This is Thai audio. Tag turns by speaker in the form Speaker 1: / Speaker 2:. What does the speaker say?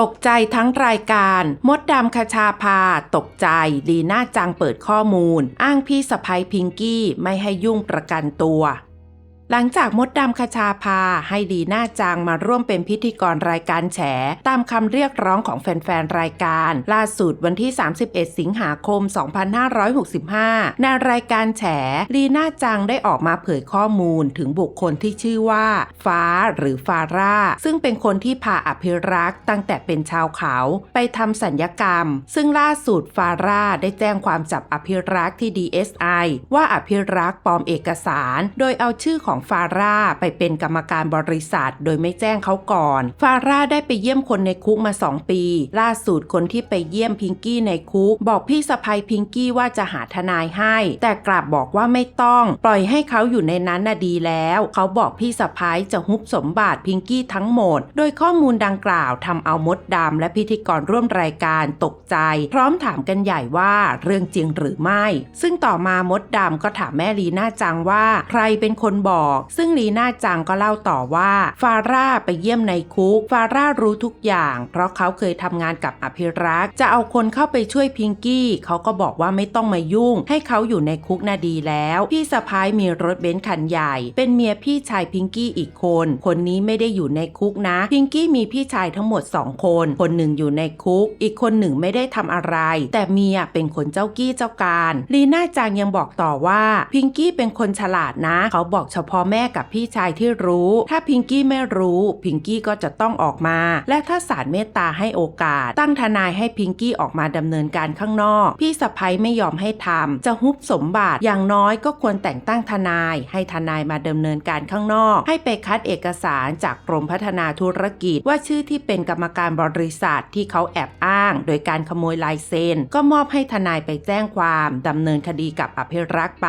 Speaker 1: ตกใจทั้งรายการ มดดำคชาพา ตกใจ ลีน่าจังเปิดข้อมูล อ้างพี่สะพ้ยพิงกี้ไม่ให้ยุ่งประกันตัว หลังจากมดดำคชาพาให้ดีน่าจังมาร่วมเป็นพิธีกรรายการแฉ ตามคำเรียกร้องของแฟนๆ รายการ ล่าสุดวันที่ 31 สิงหาคม 2565 ในรายการแฉ ลีน่าจังได้ออกมาเผยข้อมูลถึงบุคคลที่ชื่อว่า ฟ้าหรือฟาร่า ซึ่งเป็นคนที่พาอภิรักษ์ตั้งแต่เป็นชาวเขาไปทำสัญญกรรม ซึ่งล่าสุดฟาร่าได้แจ้งความจับอภิรักษ์ที่ DSI ว่าอภิรักษ์ปลอมเอกสาร โดยเอาชื่อของฟาร่าไปเป็นกรรมการบริษัท โดยไม่แจ้งเขาก่อน ฟาร่าได้ไปเยี่ยมคนในคุกมา 2 ปี ล่าสุดคนที่ไปเยี่ยมพิงกี้ในคุก บอกพี่สะพ้ยพิงกี้ว่าจะหาทนายให้ แต่กลับบอกว่าไม่ต้อง ปล่อยให้เขาอยู่ในนั้นน่ะดีแล้ว เขาบอกพี่สะพ้ยจะฮุบสมบัติพิงกี้ทั้งหมด โดยข้อมูลดังกล่าวทำเอามดดำและพิธีกรร่วมรายการตกใจ พร้อมถามกันใหญ่ว่าเรื่องจริงหรือไม่ ซึ่งต่อมามดดำก็ถามแม่ลีน่าจังว่า ใครเป็นคนบอกซึ่งลีน่าจังก็เล่าต่อว่า ฟาร่าไปเยี่ยมในคุก ฟาร่ารู้ทุกอย่าง เพราะเขาเคยทำงานกับอภิรักษ์ จะเอาคนเข้าไปช่วยพิงกี้ เขาก็บอกว่าไม่ต้องมายุ่ง ให้เขาอยู่ในคุกน่ะดีแล้ว พี่สะพ้ายมีรถเบนซ์คันใหญ่ เป็นเมียพี่ชายพิงกี้อีกคน คนนี้ไม่ได้อยู่ในคุกนะ พิงกี้มีพี่ชายทั้งหมด 2 คน คนหนึ่งอยู่ในคุก อีกคนหนึ่งไม่ได้ทำอะไร แต่เมียเป็นคนเจ้ากี้เจ้าการ ลีน่าจังยังบอกต่อว่า พิงกี้เป็นคนฉลาดนะ เขาบอกเฉพาะแม่กับพี่ชายที่รู้ ถ้าพิงกี้ไม่รู้ พิงกี้ก็จะต้องออกมา และถ้าศาลเมตตาให้โอกาส ตั้งทนายให้พิงกี้ออกมาดำเนินการข้างนอก พี่สะพ้ยไม่ยอมให้ทำจะฮุบสมบัติอย่างน้อยก็ควรแต่งตั้งทนาย ให้ทนายมาดำเนินการข้างนอก ให้ไปคัดเอกสารจากกรมพัฒนาธุรกิจ ว่าชื่อที่เป็นกรรมการบริษัทที่เขาแอบอ้าง โดยการขโมยลายเซ็นก็มอบให้ทนายไปแจ้งความดำเนินคดีกับอภิรักษ์ไป